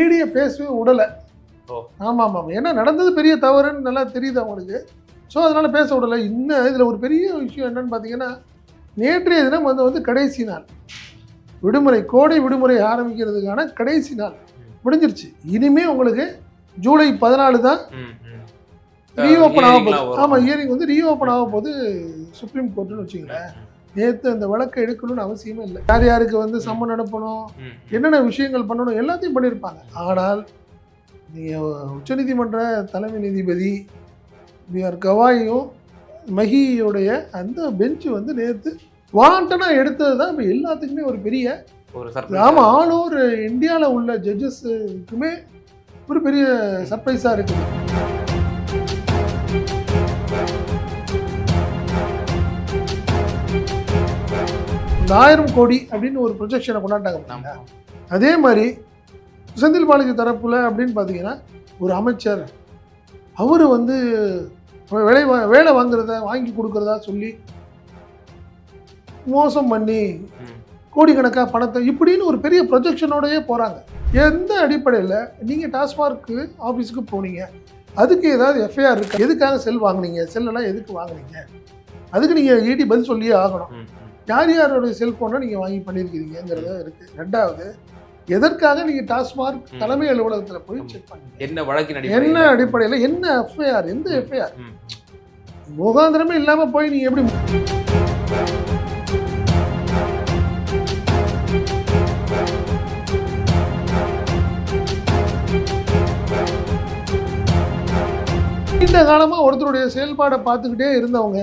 ஈடியை பேசவே விடலை. ஆமாம் ஆமாம் ஏன்னா நடந்தது பெரிய தவறுன்னு நல்லா தெரியுது அவங்களுக்கு. ஸோ அதனால பேச விடலை இன்னும் இதில் ஒரு பெரிய விஷயம் என்னன்னு பார்த்தீங்கன்னா நேற்றைய தினம் வந்து வந்து கடைசி நாள். விடுமுறை கோடை விடுமுறை ஆரம்பிக்கிறதுக்கான கடைசி நாள். முடிஞ்சிருச்சு. இனிமே உங்களுக்கு ஜூலை பதினாலு தான். ரீஓப்பன் ஆக போகுது. ஆமாம் ஹியரிங் வந்து ரீஓப்பன் ஆக போகுது சுப்ரீம் கோர்ட்டுன்னு வச்சுங்களேன் நேற்று அந்த வழக்கை எடுக்கணும்னு அவசியமே இல்லை. யார் யாருக்கு வந்து சம்மன் அனுப்பணும். என்னென்ன விஷயங்கள் பண்ணணும்? எல்லாத்தையும் பண்ணியிருப்பாங்க. ஆனால் நீங்கள் உச்சநீதிமன்ற தலைமை நீதிபதி பிஆர் கவாயும் மகியோடைய அந்த பெஞ்சு வந்து நேற்று வாண்டனாக எடுத்தது தான் இப்போ எல்லாத்துக்குமே ஒரு பெரிய. ஆமாம் ஆல் ஓவர் இந்தியாவில் உள்ள ஜட்ஜஸுக்குமே ஒரு பெரிய சர்ப்ரைஸாக இருக்குது. ஆயிரம் கோடி அப்படின்னு ஒரு ப்ரொஜெக்ஷனை? ஆமா. அதே மாதிரி செந்தில் பாலாஜி தரப்புல அப்படின்னு பார்த்தீங்கன்னா ஒரு அமைச்சர் அவர் வந்து வேலை வா- வேலை வாங்குறத வாங்கி கொடுக்குறதா சொல்லி மோசம் பண்ணி. கோடிக்கணக்காக பணத்தை இப்படின்னு ஒரு பெரிய ப்ரொஜெக்ஷனோடயே போகிறாங்க எந்த அடிப்படையில் நீங்கள் டாஸ்மார்க்கு ஆஃபீஸுக்கு போனீங்க அதுக்கு ஏதாவது எஃப்ஐஆர் இருக்கு எதுக்காக செல் வாங்குனீங்க செல்லெல்லாம் எதுக்கு வாங்குனீங்க அதுக்கு நீங்கள் ஈடி பதில் சொல்லியே ஆகணும். யார் யாரோடைய செல்ஃபோனை நீங்கள் வாங்கி பண்ணியிருக்கிறீங்கிறத இருக்குது ரெண்டாவது எதற்காக நீங்கள் டாஸ்மார்க். தலைமை அலுவலகத்தில் போய் செக் பண்ணீங்க? என்ன வழக்கின் என்ன அடிப்படையில்? என்ன எஃப்ஐஆர் எந்த எஃப்ஐஆர். முகாந்திரமே இல்லாமல் போய் நீங்கள் எப்படி நீண்ட காலமாக ஒருத்தருடைய செயல்பாடை பார்த்துக்கிட்டே இருந்தவங்க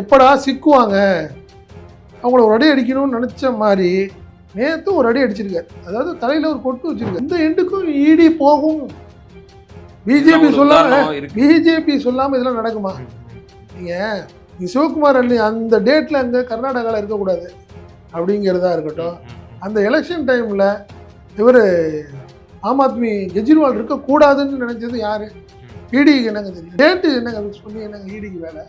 எப்படா சிக்குவாங்க? அவங்கள ஒரு அடி அடிக்கணும்னு நினச்ச மாதிரி நேற்று ஒரு அடி அடிச்சிருக்காரு. அதாவது தலையில் ஒரு கொட்டு வச்சிருக்காரு. இந்த எண்டுக்கும் இடி போகும். பிஜேபி சொல்லாம. பிஜேபி சொல்லாமல் இதெல்லாம் நடக்குமா. நீங்கள் நீ சிவகுமார் அண்ணி அந்த டேட்டில் அங்கே கர்நாடகாவில் இருக்கக்கூடாது. அப்படிங்கிறதா இருக்கட்டும். அந்த எலெக்ஷன் டைமில் இவர் ஆம் ஆத்மி கெஜ்ரிவால் இருக்கக்கூடாதுன்னு நினைச்சது யாரு? இடிக்கு என்னங்க தெரியும்? டேட்டு என்னங்க ஃபிக்ஸ் பண்ணி என்னங்க இடிக்கு வேலை?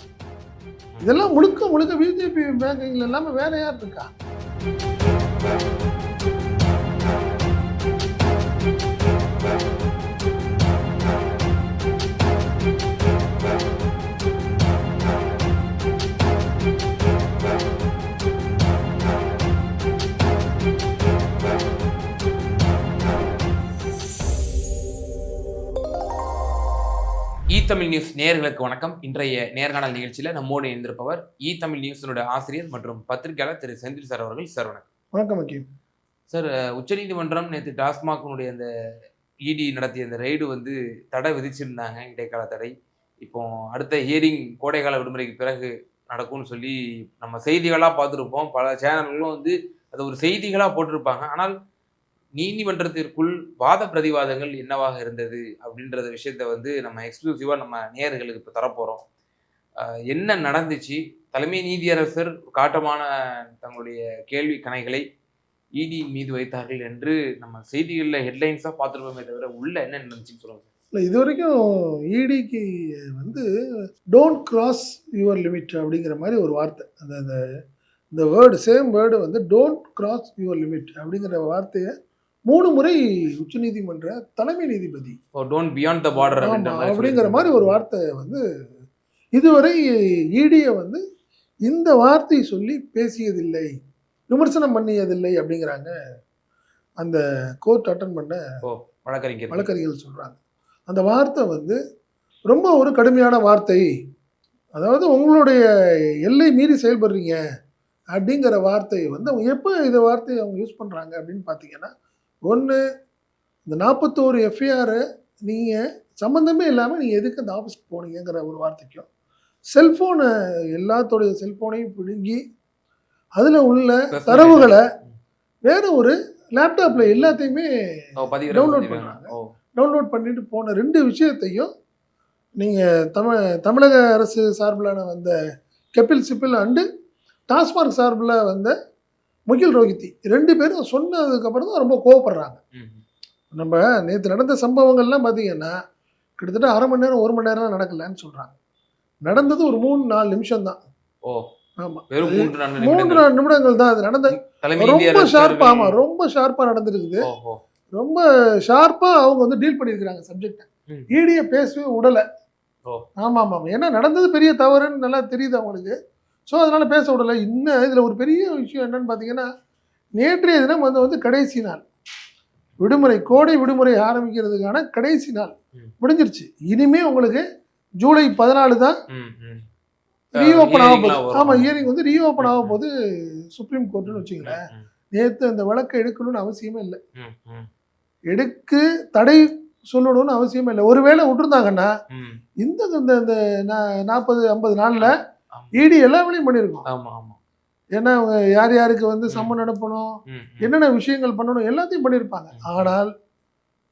இதெல்லாம் முழுக்க முழுக்க பிஜேபி பேங்கிங்ல இல்லாம வேற யார் இருக்கா? இ தமிழ் நியூஸ் நேயர்களுக்கு வணக்கம். இன்றைய நேர்காணல் நிகழ்ச்சியில நம்மோடு இணைந்திருப்பவர் இ தமிழ் நியூஸினுடைய ஆசிரியர் மற்றும் பத்திரிகையாளர் திரு செந்தில் சார் அவர்கள். சார் வணக்கம். வணக்கம் அக்கீம் சார் உச்சநீதிமன்றம் நேற்று டாஸ்மாகினுடைய அந்த இடி நடத்திய அந்த ரெய்டு வந்து தடை விதிச்சிருந்தாங்க. இடைக்கால தடை. இப்போ அடுத்த ஹியரிங் கோடைக்கால விடுமுறைக்கு பிறகு நடக்கும்னு சொல்லி நம்ம செய்திகளாக பார்த்துருப்போம். பல சேனல்களும் வந்து அது ஒரு செய்திகளாக போட்டிருப்பாங்க. ஆனால் நீதிமன்றத்திற்குள் வாத பிரதிவாதங்கள் என்னவாக இருந்தது அப்படின்றத விஷயத்த வந்து நம்ம எக்ஸ்க்ளூசிவாக நம்ம நேயர்களுக்கு இப்போ தரப்போகிறோம் என்ன நடந்துச்சு? தலைமை நீதியரசர் காட்டமான தங்களுடைய கேள்வி கணைகளை இடி மீது வைத்தார்கள் என்று நம்ம செய்திகளில் ஹெட்லைன்ஸாக பார்த்துருப்போமே தவிர உள்ள என்ன நடந்துச்சுன்னு சொல்லுவாங்க இல்லை இது வரைக்கும் இடிக்கு வந்து டோன்ட் கிராஸ் யுவர் லிமிட் அப்படிங்கிற மாதிரி ஒரு வார்த்தை. அந்த அந்த இந்த வேர்டு சேம் வேர்டு வந்து டோன்ட் கிராஸ் யுவர் லிமிட் அப்படிங்கிற வார்த்தையை மூணு முறை உச்சநீதிமன்ற தலைமை நீதிபதி. டோன்ட் பியாண்ட் த பார்டர் ஆமா, அப்படிங்கிற மாதிரி ஒரு வார்த்தை வந்து இதுவரை ஈடியை வந்து இந்த வார்த்தை சொல்லி பேசியதில்லை விமர்சனம் பண்ணியதில்லை அப்படிங்கிறாங்க. அந்த கோர்ட் அட்டன் பண்ண வழக்கறிஞர். வழக்கறிஞர்கள் சொல்கிறாங்க அந்த வார்த்தை வந்து ரொம்ப ஒரு கடுமையான வார்த்தை. அதாவது உங்களுடைய எல்லை மீறி செயல்படுறீங்க அப்படிங்கிற வார்த்தையை வந்து அவங்க எப்போ இந்த வார்த்தையை அவங்க யூஸ் பண்ணுறாங்க அப்படின்னு பார்த்தீங்கன்னா ஒன்று இந்த நாற்பத்தோரு எஃப்ஐஆரை நீங்கள் சம்மந்தமே இல்லாமல் நீங்கள் எதுக்கு அந்த ஆஃபீஸ்க்கு போனீங்கங்கிற ஒரு வார்த்தைக்கும் செல்ஃபோனை எல்லாத்தோடைய செல்ஃபோனையும் பிடுங்கி அதில் உள்ள தரவுகளை வேற ஒரு லேப்டாப்பில் எல்லாத்தையுமே download பண்றாங்க. டவுன்லோட் பண்ணிட்டு போன ரெண்டு விஷயத்தையும் நீங்கள் தமிழ் தமிழக அரசு சார்பிலான வந்த கபில் சிப்பில் அண்டு டாஸ்மார்க் சார்பில் வந்த முகில் ரோஹித்தி. ரெண்டு பேரும் சொன்னதுக்கப்புறம் தான் ரொம்ப கோவப்படுறாங்க. நம்ம நேற்று நடந்த சம்பவங்கள்லாம் பார்த்தீங்கன்னா கிட்டத்தட்ட அரை மணி நேரம் ஒரு மணி நேரம் நடக்கலன்னு சொல்கிறாங்க நடந்தது ஒரு மூணு நாலு நிமிஷம் தான். ஓ. வெறும் மூன்று. நாலு நிமிடங்கள். தான் அது நடந்த ரொம்ப ஷார்ப்பாக ஆமாம் ரொம்ப ஷார்ப்பாக நடந்திருக்குது. ரொம்ப ஷார்ப்பாக அவங்க வந்து டீல் பண்ணியிருக்கிறாங்க சப்ஜெக்டை ம். ஈடியை பேசவே விடலை ஓ. ஆமாம் ஆமாம் ஏன்னா நடந்தது பெரிய தவறுன்னு நல்லா தெரியுது அவங்களுக்கு. ஸோ அதனால் பேச விடலை இன்னும் இதில் ஒரு பெரிய விஷயம் என்னன்னு பார்த்தீங்கன்னா நேற்றைய தினம் வந்து வந்து கடைசி நாள் விடுமுறை கோடை விடுமுறை ஆரம்பிக்கிறதுக்கான கடைசி நாள். முடிஞ்சிருச்சு இனிமே உங்களுக்கு ஜூலை பதினாலு தான். ரீஓப்பன் ஆக போகுது. ஆமாம் ஹியரிங் வந்து ரீஓப்பன் ஆக ம். போகுது சுப்ரீம் கோர்ட்டுன்னு வச்சுங்களேன் நேற்று அந்த வழக்கை எடுக்கணும்னு அவசியமே இல்லை எடுக்கு தடை சொல்லணும்னு அவசியமே இல்லை ஒருவேளை விட்டுருந்தாங்கன்னா. இந்த இந்த நாற்பது ஐம்பது நாளில். இடி எல்லா வேலையும் பண்ணியிருக்கோம். ஆமா ஆமா. ஏன்னா அவங்க யார் யாருக்கு வந்து சம்மன் அனுப்பணும். என்னென்ன விஷயங்கள் பண்ணணும் எல்லாத்தையும் பண்ணியிருப்பாங்க. ஆனால்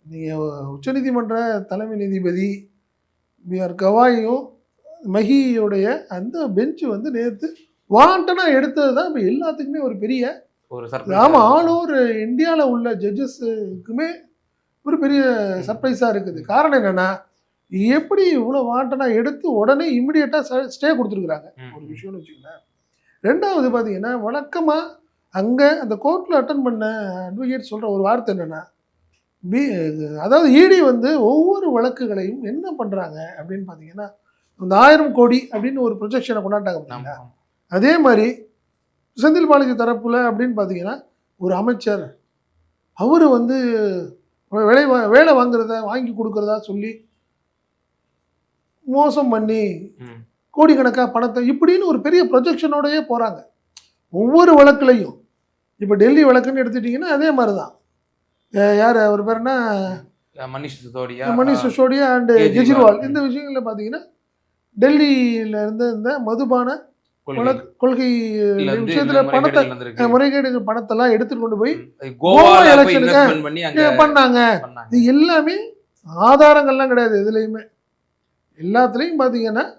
நீங்கள் உச்சநீதிமன்ற தலைமை நீதிபதி பி ஆர் கவாயும் மகியோடைய அந்த பெஞ்சு வந்து நேற்று வாண்டனாக எடுத்தது தான் இப்போ எல்லாத்துக்குமே ஒரு பெரிய ஒரு ஆமாம் ஆல் ஓவர் இந்தியாவில் உள்ள ஜட்ஜஸுக்குமே ஒரு பெரிய சர்ப்ரைஸாக இருக்குது. காரணம் என்னென்னா எப்படி இவ்வளோ வாண்டனாக எடுத்து உடனே இமிடியேட்டாக ஸ்டே கொடுத்துருக்குறாங்க ஒரு. விஷயம்னு வச்சுக்கோங்களேன் ரெண்டாவது பார்த்தீங்கன்னா வழக்கமாக அங்கே அந்த கோர்ட்டில் அட்டன் பண்ண அட்வொகேட் சொல்கிற ஒரு வார்த்தை என்னென்னா பி அதாவது இடி வந்து ஒவ்வொரு வழக்குகளையும் என்ன பண்ணுறாங்க அப்படின்னு பார்த்தீங்கன்னா இந்த ஆயிரம் கோடி அப்படின்னு ஒரு ப்ரொஜெக்ஷனை கொண்டாட்டாங்க. அதே மாதிரி செந்தில் பாலாஜி தரப்புல அப்படின்னு பார்த்தீங்கன்னா ஒரு அமைச்சர் அவர் வந்து வேலை வா- வேலை வாங்குறத வாங்கி கொடுக்கறதா சொல்லி மோசம் பண்ணி கோடிக்கணக்காக பணத்தை இப்படின்னு ஒரு பெரிய ப்ரொஜெக்ஷனோடயே போகிறாங்க ஒவ்வொரு வழக்குலையும் இப்போ டெல்லி வழக்குன்னு எடுத்துட்டிங்கன்னா அதே மாதிரி தான் யார் அவர் பேர் என்ன மனிஷ் சிசோடியா மணிஷ் சிசோடியா அண்ட் கெஜ்ரிவால். இந்த விஷயங்களில் பார்த்தீங்கன்னா டெல்லியில இருந்து இந்த மதுபான கொள்கை. விஷயத்துல பணத்தை. முறைகேடு பணத்தெல்லாம் எடுத்துட்டு கொண்டு போய் போய் எலெக்ஷனுக்கு பண்ணாங்க. இது எல்லாமே ஆதாரங்கள்லாம் கிடையாது எதுலேயுமே எல்லாத்துலேயும் பார்த்தீங்கன்னா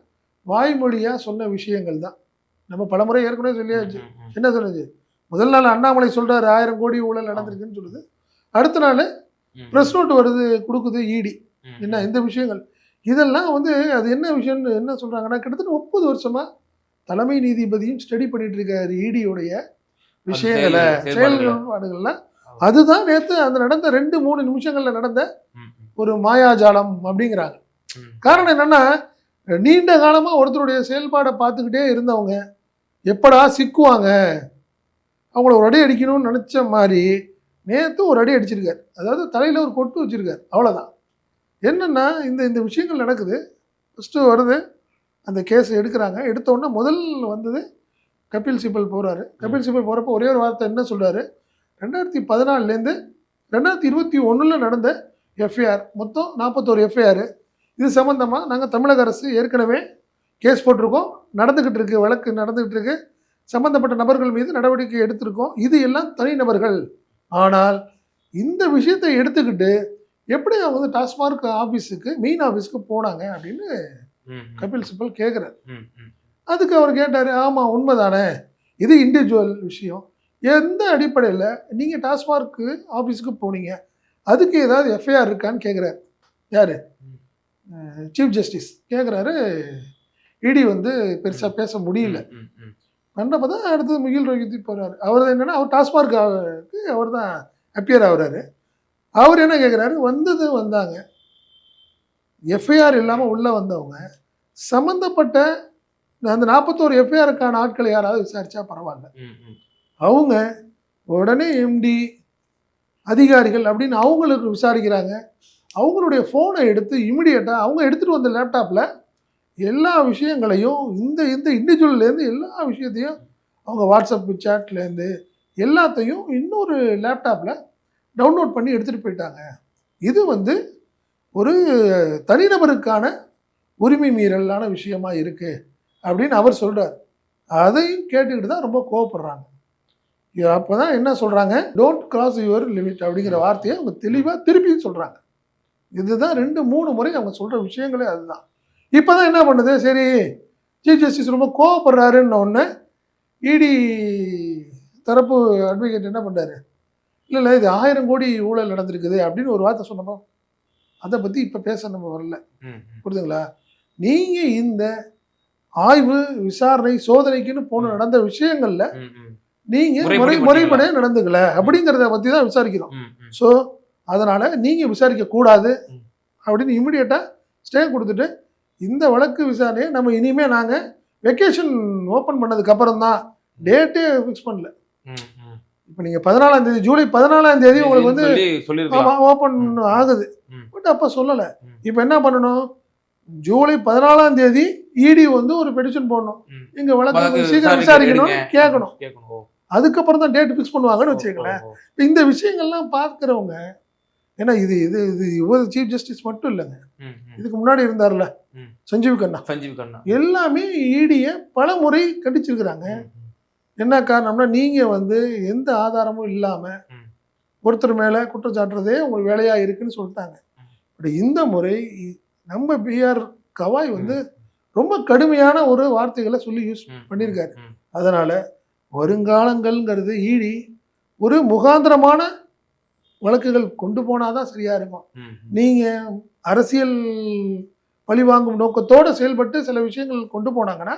வாய்மொழியாக சொன்ன விஷயங்கள் தான். நம்ம பலமுறை ஏற்கனவே சொல்லியாச்சு. என்ன சொல்லுது முதல் நாள் அண்ணாமலை சொல்றாரு ஆயிரம் கோடி ஊழல் நடந்திருக்குன்னு சொல்லுது. அடுத்த நாள். ப்ரெஸ் நோட் வருது கொடுக்குது இடி ம், என்ன இந்த விஷயங்கள்? இதெல்லாம் வந்து அது என்ன விஷயம்னு என்ன சொல்றாங்கன்னா கிட்டத்தட்ட முப்பது வருஷமா தலைமை நீதிபதியும் ஸ்டடி பண்ணிட்டு இருக்காரு இடியோடைய விஷயங்களை செயல்- செயல்பாடுகளை. செயல்பாடுகள்லாம். அதுதான் நேற்று அந்த நடந்த ரெண்டு மூணு நிமிஷங்கள்ல நடந்த ஒரு மாயாஜாலம் அப்படிங்கிறாங்க. காரணம் என்னன்னா நீண்ட காலமா ஒருத்தருடைய செயல்பாடை பார்த்துக்கிட்டே இருந்தவங்க எப்படா சிக்குவாங்க? அவங்கள ஒரு அடி அடிக்கணும்னு நினைச்ச மாதிரி நேற்று ஒரு அடி அடிச்சிருக்காரு. அதாவது தலையில ஒரு கொட்டு வச்சிருக்காரு. அவ்வளவுதான். என்னன்னா இந்த இந்த விஷயங்கள் நடக்குது. ஃபஸ்ட்டு வருது. அந்த கேஸ் எடுக்கிறாங்க. எடுத்த உடனே முதல் வந்தது கபில் சிபல் போறாரு. கபில் சிபல் போறப்போ ஒரே ஒரு வார்த்தை என்ன சொல்றாரு? ரெண்டாயிரத்தி பதினாலுலேருந்து ரெண்டாயிரத்தி இருபத்தி ஒண்ணுல நடந்த எஃப்ஐஆர் மொத்தம் நாற்பத்தோரு எஃப்ஐஆர் இது சம்மந்தமாக நாங்கள் தமிழக அரசு ஏற்கனவே கேஸ் போட்டிருக்கோம். நடந்துக்கிட்டு இருக்கு வழக்கு நடந்துக்கிட்டு இருக்கு. சம்பந்தப்பட்ட நபர்கள் மீது நடவடிக்கை எடுத்திருக்கோம். இது எல்லாம் தனிநபர்கள் ஆனால் இந்த விஷயத்தை எடுத்துக்கிட்டு எப்படி அவங்க வந்து டாஸ்மார்க் ஆஃபீஸுக்கு மெயின் ஆஃபீஸுக்கு போனாங்க அப்படின்னு கபில் சிபல் கேட்குறாரு. அதுக்கு அவர் கேட்டார் ஆமாம் உண்மைதானே? இது இண்டிவிஜுவல் விஷயம். எந்த அடிப்படையில் நீங்கள் டாஸ்மார்க்கு ஆஃபீஸுக்கு போனீங்க? அதுக்கு ஏதாவது எஃப்ஐஆர் இருக்கான்னு கேட்குறாரு யார்? சீஃப் ஜஸ்டிஸ் கேட்குறாரு இடி வந்து பெருசாக பேச முடியல. கண்டப்போ தான் அடுத்தது முகில் ரோஹித் போகிறாரு அவர் என்னன்னா அவர் டாஸ்மார்க்கு அவர் தான் அப்பியர் ஆகுறாரு. அவர் என்ன கேட்குறாரு வந்தது வந்தாங்க. எஃப்ஐஆர் இல்லாமல் உள்ளே வந்தவங்க சம்மந்தப்பட்ட அந்த நாற்பத்தோரு எஃப்ஐஆருக்கான ஆட்களை யாராவது விசாரிச்சா பரவாயில்ல. அவங்க உடனே எம்டி அதிகாரிகள் அப்படின்னு அவங்களுக்கு விசாரிக்கிறாங்க. அவங்களுடைய ஃபோனை எடுத்து இமிடியேட்டாக அவங்க எடுத்துகிட்டு வந்த லேப்டாப்பில் எல்லா விஷயங்களையும் இந்த இந்த இண்டிவிஜுவல்லேருந்து எல்லா விஷயத்தையும் அவங்க வாட்ஸ்அப் சேட்லேருந்து எல்லாத்தையும் இன்னொரு லேப்டாப்பில் டவுன்லோட் பண்ணி எடுத்துகிட்டு போயிட்டாங்க. இது வந்து ஒரு தனிநபருக்கான உரிமை மீறலான விஷயமா இருக்குது அப்படின்னு அவர் சொல்கிறார் அதையும் கேட்டுக்கிட்டு தான் ரொம்ப கோவப்படுறாங்க. அப்போ தான் என்ன சொல்கிறாங்க டோன்ட் கிராஸ் யுவர் லிமிட் அப்படிங்கிற வார்த்தையை அவங்க தெளிவாக திருப்பி சொல்கிறாங்க இதுதான் ரெண்டு மூணு முறை அவங்க சொல்கிற விஷயங்களே அதுதான் இப்போ தான் என்ன பண்ணுது சரி சீஃப் ஜஸ்டிஸ் ரொம்ப கோவப்படுறாருன்ன உடனே இடி தரப்பு அட்வொகேட் என்ன பண்ணுறாரு இல்லை இல்லை இது ஆயிரம் கோடி ஊழல் நடந்திருக்குது அப்படின்னு ஒரு வார்த்தை சொன்னப்போ அதை பற்றி இப்போ பேச நம்ம வரல. புரியுதுங்களா நீங்கள் இந்த ஆய்வு விசாரணை சோதனைக்குன்னு போன நடந்த விஷயங்கள்ல ம், ம். நீங்க முறைப்படி முறை பண்ணீங்களா? முறைப்படியே நடந்துக்கல அப்படிங்கிறத பத்தி தான் விசாரிக்கிறோம். ஸோ அதனால் நீங்கள் விசாரிக்கக்கூடாது. அப்படின்னு இமிடியேட்டாக ஸ்டே கொடுத்துட்டு இந்த வழக்கு விசாரணையை நம்ம இனிமேல் நாங்கள் வெக்கேஷன் ஓப்பன் பண்ணதுக்கப்புறம் தான் டேட்டே ஃபிக்ஸ் பண்ணல. இப்போ நீங்கள் பதினாலாம் தேதி ஜூலை பதினாலாம் தேதி உங்களுக்கு வந்து ஓப்பன். ஆகுது. பட் அப்போ சொல்லலை. இப்போ என்ன பண்ணணும் ஜூலை பதினாலாம் தேதி இடி வந்து ஒரு பெட்டிஷன் போடணும். எங்க வழக்கு சீக்கிரம் விசாரிக்க விசாரிக்கணும். கேட்கணும் அதுக்கப்புறம் தான் டேட் ஃபிக்ஸ் பண்ணுவாங்கன்னு. இப்ப இந்த விஷயங்கள்லாம் பார்க்குறவங்க ஏன்னா இது இது இது இவர் சீஃப் ஜஸ்டிஸ் மட்டும் இல்லைங்க. இதுக்கு முன்னாடி இருந்தார்ல. சஞ்சீவ் கண்ணா சஞ்சீவ் கண்ணா எல்லாமே இடியை பல முறை கண்டிச்சிருக்கிறாங்க. என்ன காரணம்னா நீங்க வந்து எந்த ஆதாரமும் இல்லாம ம். ஒருத்தர் மேல குற்றம் சாட்டுறதே உங்களுக்கு வேலையா இருக்குன்னு சொல்லிட்டாங்க. பட் இந்த முறை நம்ம பிஆர் கவாய் வந்து ரொம்ப கடுமையான ஒரு வார்த்தைகளை சொல்லி யூஸ் பண்ணியிருக்காரு. அதனால வருங்காலங்கள்ங்கிறது ஈடி ஒரு முகாந்திரமான வழக்குகள் கொண்டு போனாதான் சரியா இருக்கும் ம், ம். நீங்க அரசியல் பழிவாங்கும் நோக்கத்தோட செயல்பட்டு சில விஷயங்கள் கொண்டு போனாங்கன்னா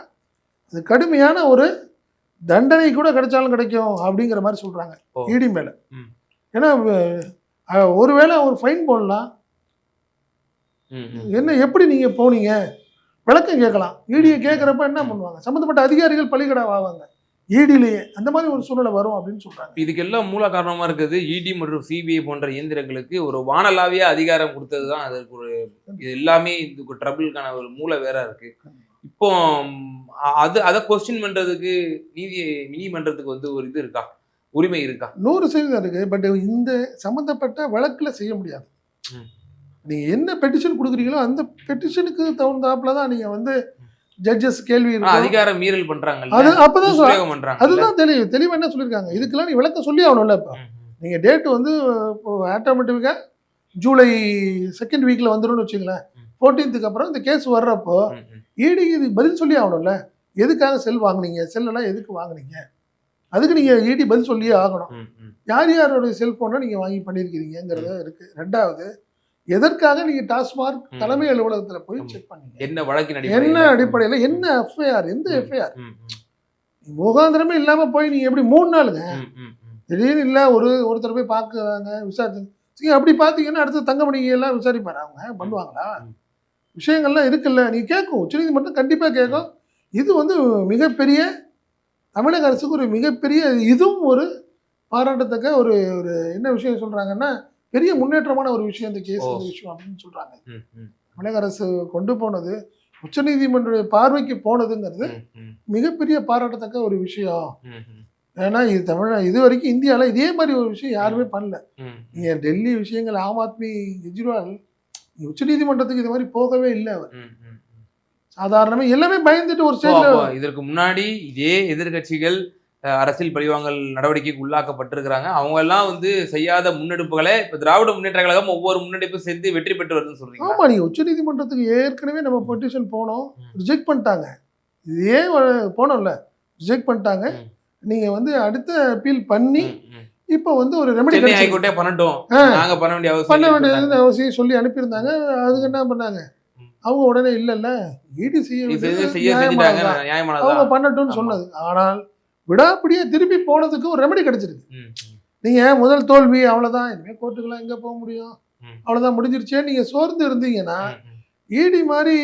அது கடுமையான ஒரு தண்டனை கூட கிடைச்சாலும் கிடைக்கும் அப்படிங்கிற மாதிரி சொல்றாங்க. ஈடி மேல. ஏன்னா ஒருவேளை ஒரு ஃபைன் போடலாம். என்ன எப்படி நீங்க போனீங்க விளக்கம் கேட்கலாம் ஈடியை கேட்குறப்ப என்ன பண்ணுவாங்க சம்மந்தப்பட்ட அதிகாரிகள் பலிகடா ஆவாங்க ஈடிலேயே அந்த மாதிரி ஒரு சூழ்நிலை வரும் அப்படின்னு சொல்றாங்க. இதுக்கெல்லாம் மூல காரணமா இருக்கிறது இடி மற்றும் சிபிஐ போன்ற இயந்திரங்களுக்கு ஒரு வானளாவிய அதிகாரம் கொடுத்தது தான் அதற்கு ஒரு இது எல்லாமே இதுக்கு ட்ரபிளுக்கான ஒரு மூல வேற இருக்கு. இப்போ அது அதை கொஸ்டின் பண்றதுக்கு நீதி நீதிமன்றத்துக்கு வந்து ஒரு இது இருக்கா? உரிமை இருக்கா? நூறு சதவீதம் இருக்கு பட் இந்த சம்மந்தப்பட்ட வழக்குல செய்ய முடியாது. ம். நீங்க என்ன பெட்டிஷன் கொடுக்குறீங்களோ அந்த பெட்டிஷனுக்கு தகுந்தாப்புல தான் நீங்க வந்து ஜட்ஜஸ் கேள்வி. அதிகார மீறல் பண்றாங்கல்ல. அது அப்பதான் சொ- துஷ்பிரயோகம் பண்றாங்க அதுதான் தெளிவு. தெளிவா என்ன சொல்லியிருக்காங்க? இதுக்கெல்லாம் நீ விளக்கம் சொல்லி ஆகணும்ல இப்போ. நீங்க டேட் வந்து இப்போ ஆட்டோமேட்டிக்கா ஜூலை செகண்ட் வீக்ல வந்துரும்னு வச்சுங்களேன். ஃபோர்டீன்த்துக்கு அப்புறம் இந்த கேஸ் வர்றப்போ ஈடிக்கு இது பதில் சொல்லி ஆகணும்ல? எதுக்காக செல் வாங்குனீங்க? செல்லெல்லாம் எதுக்கு வாங்குனீங்க? அதுக்கு நீங்க ஈடி பதில் சொல்லியே ஆகணும். யார் யாரோட செல்போனை நீங்க வாங்கி பண்ணியிருக்கிறீங்கிறது இருக்கு. ரெண்டாவது எதற்காக நீங்க டாஸ்மார்க். தலைமை அலுவலகத்துல போய். செக் பண்ணீங்க? என்ன வழக்கின் என்ன அடிப்படையில் என்ன எஃப்ஐஆர் எந்த. எஃப்ஐஆர் முகாந்திரமே இல்லாம போய் நீங்க எப்படி மூணு நாளுங்க. திடீர்னு இல்ல ஒரு ஒருத்தர் போய் பார்க்கறாங்க விசாரிச்சு. சரி அப்படி பார்த்தீங்கன்னா அடுத்து தங்கமணி எல்லாம் விசாரிப்பாரு. அவங்க பண்ணுவாங்களா. விஷயங்கள்லாம் இருக்குல்ல நீ கேட்கும். உச்சநீதிமன்றம் கண்டிப்பா கேட்கும். இது வந்து மிகப்பெரிய தமிழக அரசுக்கு ஒரு மிகப்பெரிய இதுவும் ஒரு பாராட்டத்தக்க ஒரு ஒரு என்ன விஷயம் சொல்றாங்கன்னா பெரிய முன்னேற்றமான ஒரு விஷயம் இந்த கேஸ். இந்த விஷயம் அப்படின்னு சொல்றாங்க. தமிழக அரசு கொண்டு போனது உச்சநீதிமன்ற பார்வைக்கு போனதுங்கிறது மிகப்பெரிய பாராட்டத்தக்க ஒரு விஷயம். ஏன்னா இது தமிழ் இது வரைக்கும் இந்தியாவில் இதே மாதிரி ஒரு விஷயம் யாருமே பண்ணல. ம். நீங்கள் டெல்லி விஷயங்கள் ஆம் ஆத்மி கெஜ்ரிவால் உச்சநீதிமன்றத்துக்கு இது மாதிரி போகவே இல்லை அவர். ம், ம், ம். சாதாரணமாக எல்லாமே பயந்துட்டு ஒரு அப்போ இதற்கு முன்னாடி இதே எதிர்க்கட்சிகள் அஹ், அரசியல் பழிவாங்கல் நடவடிக்கைக்கு உள்ளாக்கப்பட்டிருக்கிறாங்க. அவங்க எல்லாம் வந்து செய்யாத முன்னெடுப்புகளை இப்ப திராவிட முன்னேற்ற கழகம் ஒவ்வொரு முன்னெடுப்பும் சேர்ந்து வெற்றி பெற்று வருதுன்னு சொல்றீங்க ஆமா நீங்க உச்சநீதிமன்றத்துக்கு ஏற்கனவே நம்ம பெட்டிஷன் போனோம். ரிஜெக்ட் பண்ணிட்டாங்க. இதே போனோம்ல. ரிஜெக்ட் பண்ணிட்டாங்க. நீங்க வந்து அடுத்த அப்பீல் பண்ணி இப்போ வந்து ஒரு ரெமெடி ஹைகோர்ட்டே பண்ணட்டும். நாங்க பண்ண வேண்டிய அவசியம் பண்ண வேண்டியது அவசியம் சொல்லி அனுப்பியிருந்தாங்க. அதுக்கு என்ன பண்ணாங்க. அவங்க உடனே இல்ல இல்ல ஈடி செய்ய வேண்டியது செய்ய நியாயமானதுதான். அவங்க பண்ணட்டும்னு. சொன்னது. ஆனால் விடாப்பிடியே திருப்பி போனதுக்கு ஒரு ரெமெடி கிடைச்சிருக்கு. ம், ம், நீங்க முதல் தோல்வி அவ்வளவுதான். இனிமே கோர்ட்டுக்கெல்லாம் எங்க போக முடியும்? ம். அவ்வளவுதான் முடிஞ்சிருச்சே. நீங்க சோர்ந்து இருந்தீங்கன்னா ஈடி மாதிரி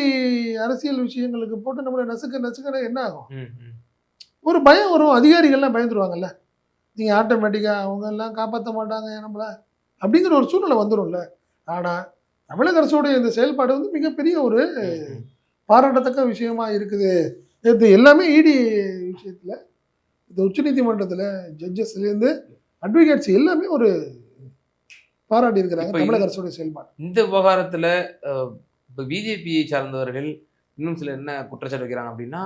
அரசியல் விஷயங்களுக்கு போட்டு நம்மளை நசுக்க நசுக்க என்ன ஆகும். ஒரு பயம் வரும். அதிகாரிகள்லாம் பயந்துருவாங்கல்ல. நீங்க ஆட்டோமேட்டிக்கா அவங்க எல்லாம் காப்பாற்ற மாட்டாங்க நம்மள. அப்படிங்கிற ஒரு சூழ்நிலை வந்துரும்ல. ஆனா தமிழக அரசோடைய இந்த செயல்பாடு வந்து மிகப்பெரிய ஒரு பாராட்டத்தக்க விஷயமா இருக்குது. இது எல்லாமே இடி விஷயத்துல இந்த உச்சநீதிமன்றத்துல ஜட்ஜஸ்லேருந்து அட்வொகேட்ஸ் எல்லாமே ஒரு பாராட்டி இருக்கிறாங்க தமிழக அரசுடைய செயல்பாடு. இந்த விவகாரத்துல இப்ப பிஜேபியை சார்ந்தவர்கள் இன்னும் சிலர் என்ன குற்றச்சாட்டு வைக்கிறாங்க அப்படின்னா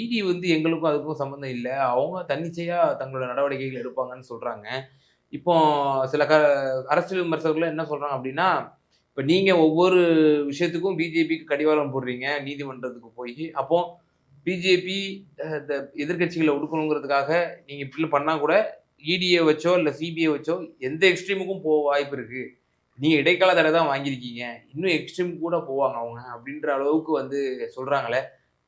இடி வந்து எங்களுக்கும் அதுக்கும் சம்மந்தம் இல்லை. அவங்க தன்னிச்சையா தங்களோட நடவடிக்கைகள் எடுப்பாங்கன்னு சொல்றாங்க. இப்போ சில க அரசியல் விமர்சகர்கள் என்ன சொல்றாங்க அப்படின்னா இப்போ நீங்க ஒவ்வொரு விஷயத்துக்கும் பிஜேபிக்கு கடிவாளம் போடுறீங்க நீதிமன்றத்துக்கு போய் அப்போ பிஜேபி இந்த எதிர்க்கட்சிகளை ஒடுக்கணுங்கிறதுக்காக நீங்கள் இப்படி பண்ணால் கூட இடியை வச்சோ இல்லை சிபிஐ வச்சோ எந்த எக்ஸ்ட்ரீமுக்கும் போக வாய்ப்பு இருக்குது நீங்கள் இடைக்கால தடை தான் வாங்கியிருக்கீங்க. இன்னும் எக்ஸ்ட்ரீம் கூட போவாங்க அவங்க அப்படின்ற அளவுக்கு வந்து சொல்கிறாங்களே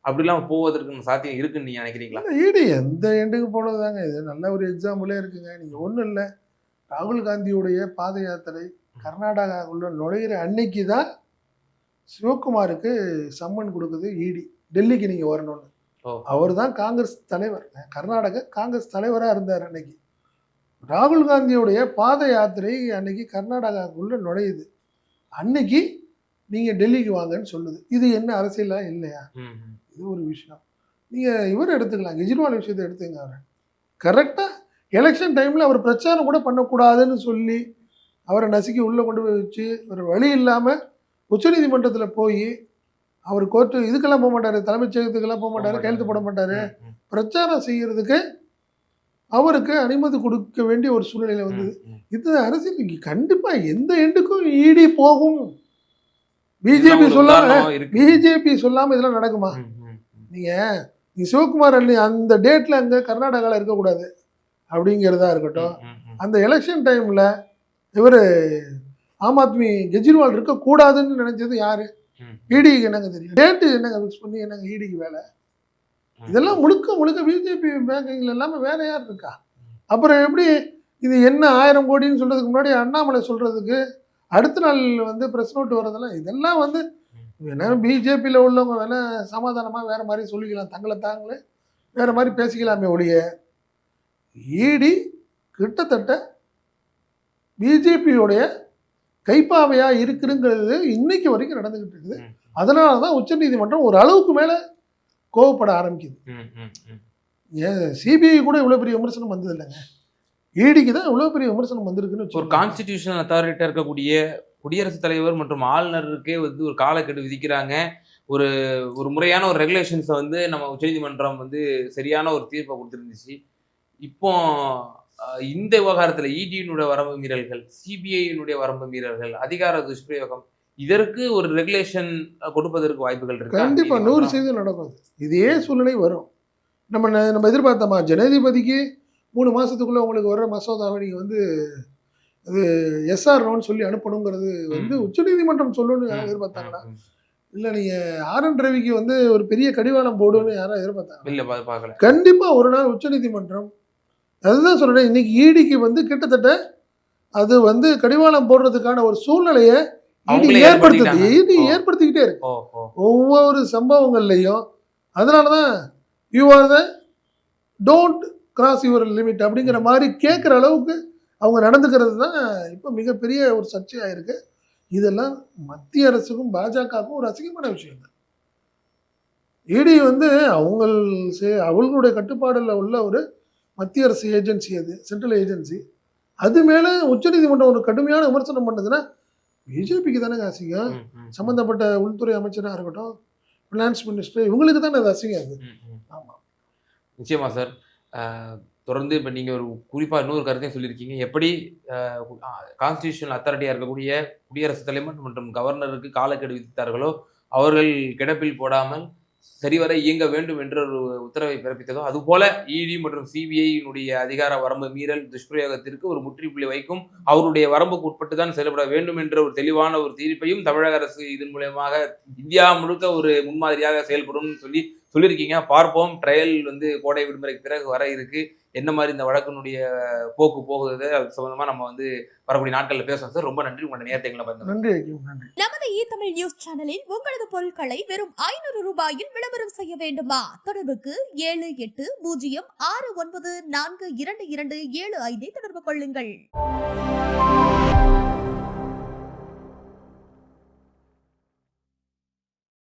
அப்படிலாம் போவதற்கு சாத்தியம் இருக்குன்னு நீங்கள் நினைக்கிறீங்களா? ஈடி எந்த எண்டுக்கு போனது தாங்க இது நல்ல ஒரு எக்ஸாம்பிளே இருக்குங்க. நீங்கள் ஒன்றும் இல்லை. ராகுல் காந்தியுடைய பாத யாத்திரை கர்நாடகா உள்ள நுழையிற அன்னைக்கு தான் சிவகுமாருக்கு சம்மன் கொடுக்குது இடி டெல்லிக்கு நீங்கள் வரணும்னு. அவர் தான் காங்கிரஸ் தலைவர். கர்நாடக காங்கிரஸ் தலைவராக இருந்தார் அன்னைக்கு. ராகுல் காந்தியுடைய பாத யாத்திரை அன்னைக்கு கர்நாடகாவுக்குள்ள நுழையுது. அன்னைக்கு நீங்கள் டெல்லிக்கு வாங்கன்னு சொல்லுது. இது என்ன அரசியலா இல்லையா. இது ஒரு விஷயம். நீங்கள் இவர் எடுத்துக்கலாம். கெஜ்ரிவால் விஷயத்தை எடுத்துங்க அவர். கரெக்டாக எலெக்ஷன் டைமில் அவர் பிரச்சாரம் கூட பண்ணக்கூடாதுன்னு சொல்லி அவரை நசுக்கி உள்ளே கொண்டு போய் வச்சு ஒரு வழி இல்லாமல் உச்சநீதிமன்றத்தில் போய் அவர் கோர்ட்டு இதுக்கெல்லாம் போக மாட்டார் தலைமைச் செயலகத்துக்கெல்லாம் போக மாட்டார் கையெழுத்து போட மாட்டார். பிரச்சாரம் செய்யறதுக்கு அவருக்கு அனுமதி கொடுக்க வேண்டிய ஒரு சூழ்நிலை வந்தது. இது அரசியல் இங்க கண்டிப்பா எந்த எண்டுக்கும் இடி போகும் பிஜேபி சொல்லாம. பிஜேபி சொல்லாம இதெல்லாம் நடக்குமா ம், ம், ம். நீங்க நீ சிவகுமார் அள்ளி அந்த டேட்ல அங்க கர்நாடகாவில் இருக்கக்கூடாது அப்படிங்கிறதா இருக்கட்டும். அந்த எலெக்ஷன் டைம்ல இவர் ஆம் ஆத்மி கெஜ்ரிவால் இருக்கக்கூடாதுன்னு நினைச்சது யாரு. இடிக்கு என்னங்க தெரியும்? டேட்டு என்னங்க ஃபிக்ஸ் பண்ணி என்னங்க இடிக்கு வேலை? இதெல்லாம் முழுக்க முழுக்க பிஜேபி பேங்கிங்ல எல்லாமே வேற யார் இருக்கா? அப்புறம் எப்படி இது என்ன ஆயிரம் கோடின்னு சொல்றதுக்கு முன்னாடி அண்ணாமலை சொல்றதுக்கு அடுத்த நாள் வந்து ப்ரெஸ் நோட் வர்றதெல்லாம் இதெல்லாம் வந்து வேணா பிஜேபியில் உள்ளவங்க வேணா சமாதானமாக வேற மாதிரி சொல்லிக்கலாம். தங்களை தாங்களே வேற மாதிரி பேசிக்கலாமே ஒழிய. ஈடி கிட்டத்தட்ட பிஜேபியோடைய கைப்பாவையா இருக்குங்கிறது இன்னைக்கு வரைக்கும் நடந்துகிட்டு இருக்குது. அதனால தான் உச்சநீதிமன்றம் ஒரு அளவுக்கு மேல கோவப்பட ஆரம்பிக்குது. ஏன் சிபிஐ கூட இவ்வளோ பெரிய விமர்சனம் வந்தது இல்லைங்க ஈடிக்கு தான் இவ்வளோ பெரிய விமர்சனம் வந்திருக்குன்னு ஒரு. கான்ஸ்டிடியூஷனல் அத்தாரிட்டியா இருக்கக்கூடிய குடியரசுத் தலைவர் மற்றும் ஆளுநருக்கே வந்து ஒரு காலக்கெடு விதிக்கிறாங்க ஒரு ஒரு முறையான ஒரு ரெகுலேஷன்ஸை வந்து நம்ம உச்சநீதிமன்றம் வந்து சரியான ஒரு தீர்ப்பை கொடுத்துருந்துச்சு இப்போ இந்த விவகாரத்தில் இடியினுடைய வரம்பு மீறல்கள் சிபிஐயினுடைய வரம்பு மீறல்கள் அதிகார துஷ்பிரயோகம் இதற்கு ஒரு ரெகுலேஷன் கொடுப்பதற்கு வாய்ப்புகள் இருக்கு? கண்டிப்பா நூறு சதவீதம் நடக்கும். இதே சூழ்நிலை வரும். நம்ம நம்ம எதிர்பார்த்தோமா ஜனாதிபதிக்கு மூணு மாசத்துக்குள்ள உங்களுக்கு வர்ற மசோதாவை நீங்க வந்து அது எஸ்ஆர்னோன்னு சொல்லி அனுப்பணுங்கிறது வந்து. உச்சநீதிமன்றம் சொல்லணும்னு யாரும் எதிர்பார்த்தாங்களா? இல்ல நீங்க ஆர் என் ரவிக்கு வந்து ஒரு பெரிய கடிவாளம் போடுன்னு யாரும் எதிர்பார்த்தாங்க இல்ல பார்க்கல. கண்டிப்பா ஒரு நாள் உச்சநீதிமன்றம் அதுதான் சொல்றேன் இன்னைக்கு ஈடிக்கு வந்து கிட்டத்தட்ட அது வந்து கடிவாளம் போடுறதுக்கான ஒரு சூழ்நிலையை இடி அவங்களே ஏற்படுத்துது. இடி ஓ. ஏற்படுத்திக்கிட்டே இருக்கு. ஒவ்வொரு சம்பவங்கள்லையும் அதனால தான் you are the don't cross your limit அப்படிங்கிற மாதிரி கேட்குற அளவுக்கு அவங்க நடந்துக்கிறது தான் இப்போ மிகப்பெரிய ஒரு சர்ச்சையாக இருக்கு இதெல்லாம் மத்திய அரசுக்கும் பாஜகவுக்கும் ஒரு அசிங்கமான விஷயம் தான் இடி வந்து அவங்க சே- அவங்களுடைய கட்டுப்பாடில் உள்ள ஒரு மத்திய அரசு ஏஜென்சி அது சென்ட்ரல் ஏஜென்சி அது மேலே உச்சநீதிமன்றம் ஒரு கடுமையான விமர்சனம் பண்ணதுன்னா பிஜேபிக்கு தானே அசிங்கம். சம்பந்தப்பட்ட உள்துறை அமைச்சராக இருக்கட்டும் ஃபினான்ஸ் மினிஸ்டர் இவங்களுக்கு தானே அது அசிங்கம் அது. ம், ம். ஆமா. நிச்சயமா சார். தொடர்ந்து இப்போ நீங்கள் ஒரு குறிப்பாக இன்னொரு கருத்தையும் சொல்லியிருக்கீங்க. எப்படி கான்ஸ்டியூஷனல் அத்தாரிட்டியாக இருக்கக்கூடிய குடியரசுத் தலைவர் மற்றும் கவர்னருக்கு காலக்கெடு விதித்தார்களோ அவர்கள் கிடப்பில் போடாமல் சரிவர இயங்க வேண்டும் என்ற ஒரு உத்தரவை பிறப்பித்ததோ அதுபோல இடி மற்றும் சிபிஐயினுடைய அதிகார வரம்பு மீறல் துஷ்பிரயோகத்திற்கு ஒரு முற்றுப்புள்ளி வைக்கும் அவருடைய வரம்புக்கு உட்பட்டு தான் செயல்பட வேண்டும் என்ற ஒரு தெளிவான ஒரு தீர்ப்பையும் தமிழக அரசு இதன் மூலயமாக இந்தியா முழுக்க ஒரு முன்மாதிரியாக செயல்படும் சொல்லி சொல்லியிருக்கீங்க. பார்ப்போம். ட்ரையல் வந்து கோடை விடுமுறைக்கு பிறகு வர இருக்கு. என்ன மாதிரி இந்த வழக்கினுடைய போக்கு போகுது அது சம்பந்தமா நம்ம வந்து வரக்கூடிய நாட்களில் பேசுவோம். சார் ரொம்ப நன்றி. உங்களோட நேரத்தை நன்றி. நமது இ தமிழ் நியூஸ் சேனலில் உங்களது பொருட்களை வெறும் ஐநூறு ரூபாயில் விளம்பரம் செய்ய வேண்டுமா? தொடர்புக்கு ஏழு எட்டு பூஜ்ஜியம் ஆறு ஒன்பது நான்கு இரண்டு இரண்டு ஏழு ஐந்தை தொடர்பு கொள்ளுங்கள்.